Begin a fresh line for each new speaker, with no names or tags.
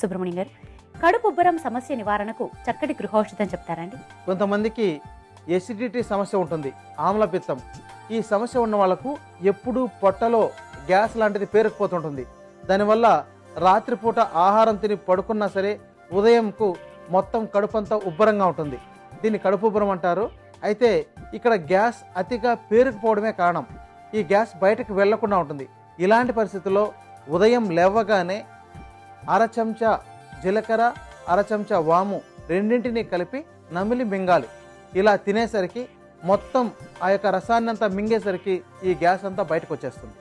సుబ్రహ్మణ్యం గారు కడుపు ఉబ్బరం సమస్య నివారణకు చక్కటి గృహౌషధం చెప్తారండి.
కొంతమందికి ఎసిడిటీ సమస్య ఉంటుంది ఆమ్లపిత్తం. ఈ సమస్య ఉన్న వాళ్ళకు ఎప్పుడూ పొట్టలో గ్యాస్ లాంటిది పేరుకుపోతుంటుంది. దానివల్ల రాత్రిపూట ఆహారం తిని పడుకున్నా సరే ఉదయంకు మొత్తం కడుపంతా ఉబ్బరంగా ఉంటుంది. దీన్ని కడుపు ఉబ్బరం అంటారు. అయితే ఇక్కడ గ్యాస్ అతిగా పేరుకుపోవడమే కారణం. ఈ గ్యాస్ బయటకు వెళ్ళకుండా ఉంటుంది. ఇలాంటి పరిస్థితుల్లో ఉదయం లేవగానే అర చెంచా జీలకర్ర అర చెంచా వాము రెండింటిని కలిపి నమిలి మింగాలి. ఇలా తినేసరికి మొత్తం ఆ యొక్క రసాన్ని అంతా మింగేసరికి ఈ గ్యాస్ అంతా బయటకు వచ్చేస్తుంది